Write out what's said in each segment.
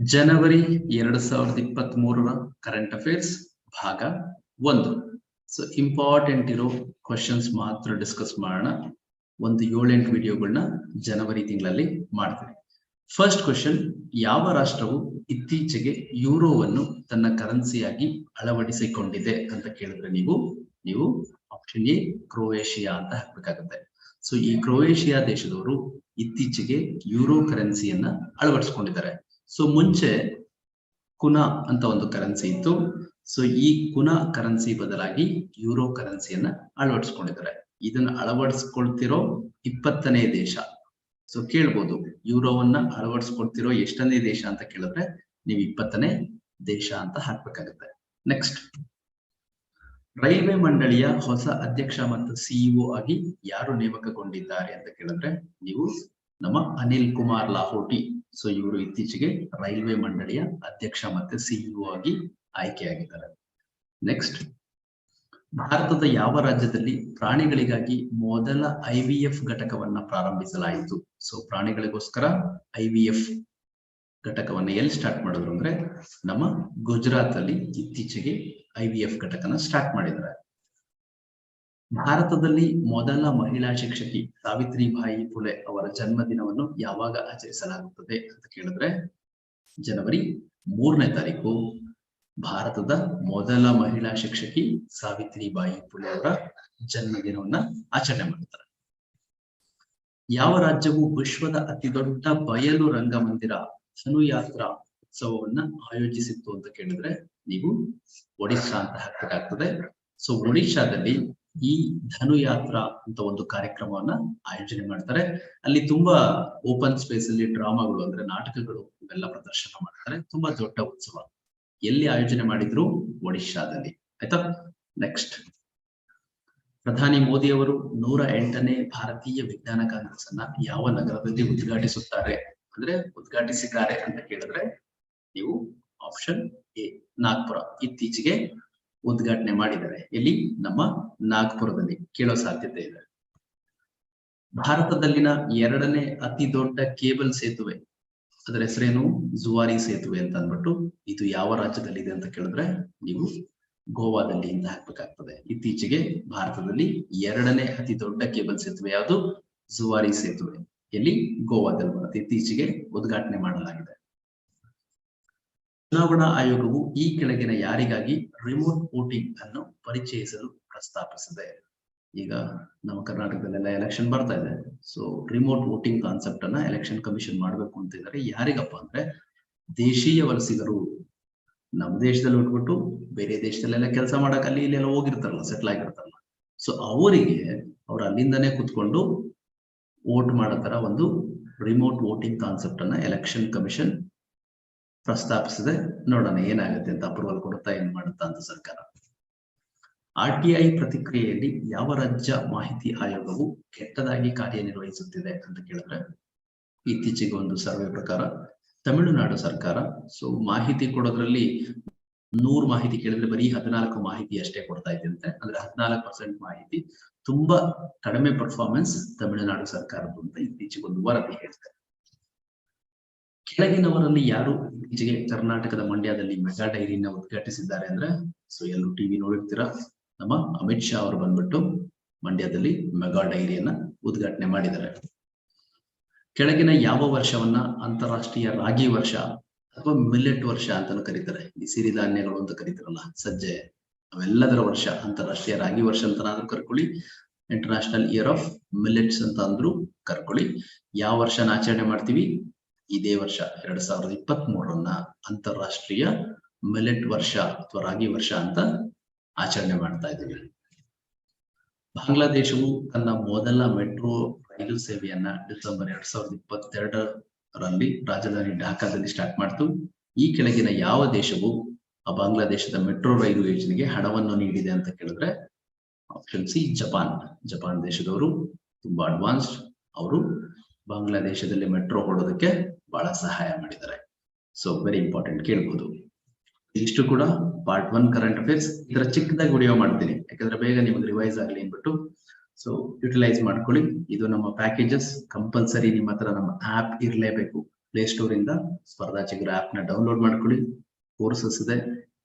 ಜನವರಿ ಎರಡು ಸಾವಿರದ ಇಪ್ಪತ್ತ್ ಮೂರರ ಕರೆಂಟ್ ಅಫೇರ್ಸ್ ಭಾಗ ಒಂದು. ಸೊ ಇಂಪಾರ್ಟೆಂಟ್ ಇರೋ ಕ್ವಶನ್ಸ್ ಮಾತ್ರ ಡಿಸ್ಕಸ್ ಮಾಡೋಣ. ಒಂದು ಏಳೆಂಟು ವಿಡಿಯೋಗಳನ್ನ ಜನವರಿ ತಿಂಗಳಲ್ಲಿ ಮಾಡ್ತೀನಿ. ಫಸ್ಟ್ ಕ್ವಶನ್ ಯಾವ ರಾಷ್ಟ್ರವು ಇತ್ತೀಚೆಗೆ ಯೂರೋವನ್ನು ತನ್ನ ಕರೆನ್ಸಿಯಾಗಿ ಅಳವಡಿಸಿಕೊಂಡಿದೆ ಅಂತ ಕೇಳಿದ್ರೆ ನೀವು ನೀವು ಆಪ್ಷನ್ ಎ, ಕ್ರೊಯೇಷಿಯಾ ಅಂತ ಹಾಕ್ಬೇಕಾಗತ್ತೆ. ಸೊ ಈ ಕ್ರೊಯೇಷಿಯಾ ದೇಶದವರು ಇತ್ತೀಚೆಗೆ ಯೂರೋ ಕರೆನ್ಸಿಯನ್ನ ಅಳವಡಿಸ್ಕೊಂಡಿದ್ದಾರೆ. ಸೊ ಮುಂಚೆ ಕುನ ಅಂತ ಒಂದು ಕರೆನ್ಸಿ ಇತ್ತು. ಸೊ ಈ ಕುನ ಕರೆನ್ಸಿ ಬದಲಾಗಿ ಯೂರೋ ಕರೆನ್ಸಿಯನ್ನ ಅಳವಡಿಸ್ಕೊಂಡಿದ್ದಾರೆ. ಇದನ್ನ ಅಳವಡಿಸ್ಕೊಳ್ತಿರೋ ಇಪ್ಪತ್ತನೇ ದೇಶ. ಸೊ ಕೇಳ್ಬೋದು ಯೂರೋವನ್ನ ಅಳವಡಿಸ್ಕೊಳ್ತಿರೋ ಎಷ್ಟನೇ ದೇಶ ಅಂತ ಕೇಳಿದ್ರೆ ನೀವು ಇಪ್ಪತ್ತನೇ ದೇಶ ಅಂತ ಹಾಕ್ಬೇಕಾಗತ್ತೆ. ನೆಕ್ಸ್ಟ್ ರೈಲ್ವೆ ಮಂಡಳಿಯ ಹೊಸ ಅಧ್ಯಕ್ಷ ಮತ್ತು ಸಿಇಒ ಆಗಿ ಯಾರು ನೇಮಕಗೊಂಡಿದ್ದಾರೆ ಅಂತ ಕೇಳಿದ್ರೆ ನೀವು ನಮ್ಮ ಅನಿಲ್ ಕುಮಾರ್ ಲಾಹೋಟಿ. ಸೊ ಇವರು ಇತ್ತೀಚೆಗೆ ರೈಲ್ವೆ ಮಂಡಳಿಯ ಅಧ್ಯಕ್ಷ ಮತ್ತೆ ಸಿಇಒ ಆಗಿ ಆಯ್ಕೆಯಾಗಿದ್ದಾರೆ. ನೆಕ್ಸ್ಟ್ ಭಾರತದ ಯಾವ ರಾಜ್ಯದಲ್ಲಿ ಪ್ರಾಣಿಗಳಿಗಾಗಿ ಮೊದಲ ಐವಿಎಫ್ ಘಟಕವನ್ನ ಪ್ರಾರಂಭಿಸಲಾಯಿತು? ಸೊ ಪ್ರಾಣಿಗಳಿಗೋಸ್ಕರ ಐವಿಎಫ್ ಘಟಕವನ್ನ ಎಲ್ಲಿ ಸ್ಟಾರ್ಟ್ ಮಾಡಿದ್ರು ಅಂದ್ರೆ, ನಮ್ಮ ಗುಜರಾತ್ ಅಲ್ಲಿ ಇತ್ತೀಚೆಗೆ ಐವಿಎಫ್ ಘಟಕನ ಸ್ಟಾರ್ಟ್ ಮಾಡಿದ್ದಾರೆ. ಭಾರತದಲ್ಲಿ ಮೊದಲ ಮಹಿಳಾ ಶಿಕ್ಷಕಿ ಸಾವಿತ್ರಿಬಾಯಿ ಫುಲೆ ಅವರ ಜನ್ಮದಿನವನ್ನು ಯಾವಾಗ ಆಚರಿಸಲಾಗುತ್ತದೆ ಅಂತ ಕೇಳಿದ್ರೆ, ಜನವರಿ ಮೂರನೇ ತಾರೀಕು ಭಾರತದ ಮೊದಲ ಮಹಿಳಾ ಶಿಕ್ಷಕಿ ಸಾವಿತ್ರಿಬಾಯಿ ಫುಲೆ ಅವರ ಜನ್ಮದಿನವನ್ನ ಆಚರಣೆ ಮಾಡ್ತಾರೆ. ಯಾವ ರಾಜ್ಯವು ವಿಶ್ವದ ಅತಿ ದೊಡ್ಡ ಬಯಲು ರಂಗಮಂದಿರ ಧನುಯಾತ್ರಾ ಉತ್ಸವವನ್ನ ಆಯೋಜಿಸಿತ್ತು ಅಂತ ಕೇಳಿದ್ರೆ, ನೀವು ಒಡಿಶಾ ಅಂತ ಹಾಕಬೇಕಾಗ್ತದೆ. ಸೊ ಒಡಿಶಾದಲ್ಲಿ ಈ ಧನುಯಾತ್ರಾ ಅಂತ ಒಂದು ಕಾರ್ಯಕ್ರಮವನ್ನ ಆಯೋಜನೆ ಮಾಡ್ತಾರೆ. ಅಲ್ಲಿ ತುಂಬಾ ಓಪನ್ ಸ್ಪೇಸ್ ಅಲ್ಲಿ ಡ್ರಾಮಾಗಳು ಅಂದ್ರೆ ನಾಟಕಗಳು ಇವೆಲ್ಲ ಪ್ರದರ್ಶನ ಮಾಡ್ತಾರೆ. ತುಂಬಾ ದೊಡ್ಡ ಉತ್ಸವ. ಎಲ್ಲಿ ಆಯೋಜನೆ ಮಾಡಿದ್ರು? ಒಡಿಶಾದಲ್ಲಿ. ಆಯ್ತಾ? ನೆಕ್ಸ್ಟ್ ಪ್ರಧಾನಿ ಮೋದಿ ಅವರು ನೂರ ಎಂಟನೇ ಭಾರತೀಯ ವಿಜ್ಞಾನ ಕಾಂಗ್ರೆಸ್ ಅನ್ನ ಯಾವ ನಗರದಲ್ಲಿ ಉದ್ಘಾಟಿಸುತ್ತಾರೆ? ಅಂದ್ರೆ ಉದ್ಘಾಟಿಸಿದ್ದಾರೆ ಅಂತ ಕೇಳಿದ್ರೆ ನೀವು ಆಪ್ಷನ್ ಎ ನಾಗ್ಪುರ. ಇತ್ತೀಚೆಗೆ ಉದ್ಘಾಟನೆ ಮಾಡಿದ್ದಾರೆ. ಎಲ್ಲಿ? ನಮ್ಮ ನಾಗ್ಪುರದಲ್ಲಿ. ಕೇಳೋ ಸಾಧ್ಯತೆ ಇದೆ. ಭಾರತದಲ್ಲಿನ ಎರಡನೇ ಅತಿ ದೊಡ್ಡ ಕೇಬಲ್ ಸೇತುವೆ, ಅದರ ಹೆಸರೇನು? ಜುವಾರಿ ಸೇತುವೆ ಅಂತ ಅಂದ್ಬಿಟ್ಟು ಇದು ಯಾವ ರಾಜ್ಯದಲ್ಲಿದೆ ಅಂತ ಕೇಳಿದ್ರೆ ನೀವು ಗೋವಾದಲ್ಲಿ ಅಂತ ಹಾಕ್ಬೇಕಾಗ್ತದೆ. ಇತ್ತೀಚೆಗೆ ಭಾರತದಲ್ಲಿ ಎರಡನೇ ಅತಿ ದೊಡ್ಡ ಕೇಬಲ್ ಸೇತುವೆ ಯಾವುದು? ಜುವಾರಿ ಸೇತುವೆ. ಎಲ್ಲಿ? ಗೋವಾದಲ್ಲಿ ಬರುತ್ತೆ. ಇತ್ತೀಚೆಗೆ ಉದ್ಘಾಟನೆ ಮಾಡಲಾಗಿದೆ. ಚುನಾವಣಾ ಆಯೋಗವು ಈ ಕೆಳಗಿನ ಯಾರಿಗಾಗಿ ರಿಮೋಟ್ ವೋಟಿಂಗ್ ಅನ್ನು ಪರಿಚಯಿಸಲು ಪ್ರಸ್ತಾಪಿಸಿದೆ. ಈಗ ನಮ್ಮ ಕರ್ನಾಟಕದಲ್ಲೆಲ್ಲ ಎಲೆಕ್ಷನ್ ಬರ್ತಾ ಇದೆ. ಸೊ ರಿಮೋಟ್ ವೋಟಿಂಗ್ ಕಾನ್ಸೆಪ್ಟ್ ಅನ್ನ ಎಲೆಕ್ಷನ್ ಕಮಿಷನ್ ಮಾಡಬೇಕು ಅಂತ ಇದ್ದಾರೆ. ಯಾರಿಗಪ್ಪ ಅಂದ್ರೆ ದೇಶೀಯ ವಲಸಿಗರು. ನಮ್ಮ ದೇಶದಲ್ಲಿ ಉಟ್ಬಿಟ್ಟು ಬೇರೆ ದೇಶದಲ್ಲೆಲ್ಲ ಕೆಲಸ ಮಾಡಕ್ ಅಲ್ಲಿ ಇಲ್ಲೆಲ್ಲ ಹೋಗಿರ್ತಾರಲ್ಲ ಸೆಟ್ಲ್ ಆಗಿರ್ತಾರಲ್ಲ. ಸೊ ಅವರಿಗೆ ಅವ್ರು ಅಲ್ಲಿಂದನೇ ಕುತ್ಕೊಂಡು ವೋಟ್ ಮಾಡೋ ತರ ಒಂದು ರಿಮೋಟ್ ವೋಟಿಂಗ್ ಕಾನ್ಸೆಪ್ಟ್ ಅನ್ನ ಎಲೆಕ್ಷನ್ ಕಮಿಷನ್ ಪ್ರಸ್ತಾಪಿಸಿದೆ. ನೋಡೋಣ ಏನಾಗುತ್ತೆ ಅಂತ ಅಪ್ರೂವಲ್ ಕೊಡುತ್ತಾ ಏನ್ ಮಾಡುತ್ತಾ ಅಂತ ಸರ್ಕಾರ. ಆರ್ ಟಿ ಐ ಪ್ರತಿಕ್ರಿಯೆಯಲ್ಲಿ ಯಾವ ರಾಜ್ಯ ಮಾಹಿತಿ ಆಯೋಗವು ಕೆಟ್ಟದಾಗಿ ಕಾರ್ಯನಿರ್ವಹಿಸುತ್ತಿದೆ ಅಂತ ಕೇಳಿದ್ರೆ, ಇತ್ತೀಚೆಗೆ ಒಂದು ಸರ್ವೆ ಪ್ರಕಾರ ತಮಿಳುನಾಡು ಸರ್ಕಾರ ಸೊ ಮಾಹಿತಿ ಕೊಡೋದ್ರಲ್ಲಿ ನೂರು ಮಾಹಿತಿ ಕೇಳಿದ್ರೆ ಬರೀ ಹದಿನಾಲ್ಕು ಮಾಹಿತಿ ಅಷ್ಟೇ ಕೊಡ್ತಾ ಇದ್ದಂತೆ. ಅಂದ್ರೆ ಹದಿನಾಲ್ಕು ಪರ್ಸೆಂಟ್ ಮಾಹಿತಿ ತುಂಬಾ ಕಡಿಮೆ ಪರ್ಫಾರ್ಮೆನ್ಸ್ ತಮಿಳುನಾಡು ಸರ್ಕಾರದ್ದು ಅಂತ ಇತ್ತೀಚೆಗೆ ಒಂದು ವರದಿ ಹೇಳ್ತಾರೆ. ಕೆಳಗಿನವರಲ್ಲಿ ಯಾರು ಇತ್ತೀಚೆಗೆ ಕರ್ನಾಟಕದ ಮಂಡ್ಯದಲ್ಲಿ ಮೆಗಾ ಡೈರಿನ ಉದ್ಘಾಟಿಸಿದ್ದಾರೆ ಅಂದ್ರೆ ಸೊ ಎಲ್ಲರೂ ಟಿವಿ ನೋಡಿರ್ತೀರಾ. ನಮ್ಮ ಅಮಿತ್ ಶಾ ಅವರು ಬಂದ್ಬಿಟ್ಟು ಮಂಡ್ಯದಲ್ಲಿ ಮೆಗಾ ಡೈರಿಯನ್ನ ಉದ್ಘಾಟನೆ ಮಾಡಿದ್ದಾರೆ. ಕೆಳಗಿನ ಯಾವ ವರ್ಷವನ್ನ ಅಂತಾರಾಷ್ಟ್ರೀಯ ರಾಗಿ ವರ್ಷ ಅಥವಾ ಮಿಲೆಟ್ ವರ್ಷ ಅಂತಾನು ಕರೀತಾರೆ. ಈ ಸಿರಿಧಾನ್ಯಗಳು ಅಂತ ಕರೀತಾರಲ್ಲ, ಸಜ್ಜೆ, ಅವೆಲ್ಲದರ ವರ್ಷ, ಅಂತಾರಾಷ್ಟ್ರೀಯ ರಾಗಿ ವರ್ಷ ಅಂತನಾದ್ರೂ ಕರ್ಕೊಳ್ಳಿ. ಇಂಟರ್ನ್ಯಾಷನಲ್ ಇಯರ್ ಆಫ್ ಮಿಲೆಟ್ಸ್ ಅಂತ ಅಂದ್ರು ಕರ್ಕೊಳ್ಳಿ. ಯಾವ ವರ್ಷನ ಆಚರಣೆ ಮಾಡ್ತೀವಿ? ಇದೇ ವರ್ಷ ಎರಡ್ ಸಾವಿರದ ಇಪ್ಪತ್ತ್ ಮೂರನ್ನ ಅಂತಾರಾಷ್ಟ್ರೀಯ ಮಿಲೆಟ್ ವರ್ಷ ಅಥವಾ ರಾಗಿ ವರ್ಷ ಅಂತ ಆಚರಣೆ ಮಾಡ್ತಾ ಇದ್ದೀವಿ. ಬಾಂಗ್ಲಾದೇಶವು ತನ್ನ ಮೊದಲ ಮೆಟ್ರೋ ರೈಲು ಸೇವೆಯನ್ನ ಡಿಸೆಂಬರ್ ಎರಡ್ ಸಾವಿರದ ಇಪ್ಪತ್ತೆರಡರಲ್ಲಿ ರಾಜಧಾನಿ ಢಾಕಾದಲ್ಲಿ ಸ್ಟಾರ್ಟ್ ಮಾಡ್ತು. ಈ ಕೆಳಗಿನ ಯಾವ ದೇಶವು ಆ ಬಾಂಗ್ಲಾದೇಶದ ಮೆಟ್ರೋ ರೈಲು ಯೋಜನೆಗೆ ಹಣವನ್ನು ನೀಡಿದೆ ಅಂತ ಕೇಳಿದ್ರೆ ಆಪ್ಷನ್ ಸಿ ಜಪಾನ್. ಜಪಾನ್ ದೇಶದವರು ತುಂಬಾ ಅಡ್ವಾನ್ಸ್ಡ್ ಅವರು ಬಾಂಗ್ಲಾದೇಶದಲ್ಲಿ ಮೆಟ್ರೋ ಹೊಡೋದಕ್ಕೆ ಬಹಳ ಸಹಾಯ ಮಾಡಿದ್ದಾರೆ. ಸೊ ವೆರಿ ಇಂಪಾರ್ಟೆಂಟ್ ಕೇಳ್ಬೋದು. ಇಷ್ಟು ಕೂಡ ಪಾರ್ಟ್ ಒನ್ ಕರೆಂಟ್ ಅಫೇರ್ಸ್ ಇದರ ಚಿಕ್ಕದಾಗಿ ವಿಡಿಯೋ ಮಾಡ್ತೀನಿ. ಯಾಕಂದ್ರೆ ಬೇಗ ನಿಮಗೆ ರಿವೈಸ್ ಆಗಲಿ ಅಂದ್ಬಿಟ್ಟು. ಸೊ ಯುಟಿಲೈಸ್ ಮಾಡ್ಕೊಳ್ಳಿ. ಇದು ನಮ್ಮ ಪ್ಯಾಕೇಜಸ್ ಕಂಪಲ್ಸರಿ ನಿಮ್ಮ ಹತ್ರ ನಮ್ಮ ಆಪ್ ಇರಲೇಬೇಕು. ಪ್ಲೇಸ್ಟೋರ್ ಇಂದ ಸ್ಪರ್ಧಾ ಚಿಗುರ ಆಪ್ನ ಡೌನ್ಲೋಡ್ ಮಾಡ್ಕೊಳ್ಳಿ. ಕೋರ್ಸಸ್ ಇದೆ.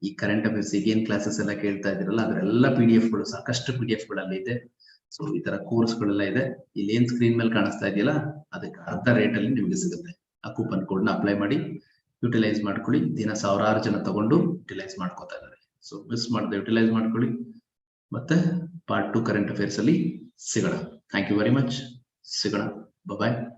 ಈ ಕರೆಂಟ್ ಅಫೇರ್ಸ್ ಈಗೇನ್ ಕ್ಲಾಸಸ್ ಎಲ್ಲ ಕೇಳ್ತಾ ಇದ್ದೀರಲ್ಲ, ಅದರೆಲ್ಲ ಪಿ ಡಿ ಎಫ್ಗಳು ಸಾಕಷ್ಟು ಪಿ ಡಿ ಎಫ್ಗಳಲ್ಲಿ ಇದೆ. ಸೊ ಈ ತರ ಕೋರ್ಸ್ ಗಳೆಲ್ಲ ಇದೆ. ಇಲ್ಲಿ ಏನ್ ಸ್ಕ್ರೀನ್ ಮೇಲೆ ಕಾಣಿಸ್ತಾ ಇದೆಯಲ್ಲ, ಅದಕ್ಕೆ ಅರ್ಧ ರೇಟ್ ಅಲ್ಲಿ ನಿಮ್ಗೆ ಸಿಗುತ್ತೆ. ಆ ಕೂಪನ್ ಕೋಡ್ನ ಅಪ್ಲೈ ಮಾಡಿ ಯುಟಿಲೈಸ್ ಮಾಡ್ಕೊಳ್ಳಿ. ದಿನ ಸಾವಿರಾರು ಜನ ತಗೊಂಡು ಯುಟಿಲೈಸ್ ಮಾಡ್ಕೋತಾ ಇದ್ದಾರೆ. ಸೊ ಮಿಸ್ ಮಾಡದೆ ಯುಟಿಲೈಸ್ ಮಾಡ್ಕೊಳ್ಳಿ. ಮತ್ತೆ ಪಾರ್ಟ್ ಟು ಕರೆಂಟ್ ಅಫೇರ್ಸ್ ಅಲ್ಲಿ ಸಿಗೋಣ. ಥ್ಯಾಂಕ್ ಯು ವೆರಿ ಮಚ್ ಸಿಗೋಣ. ಬಾಯ್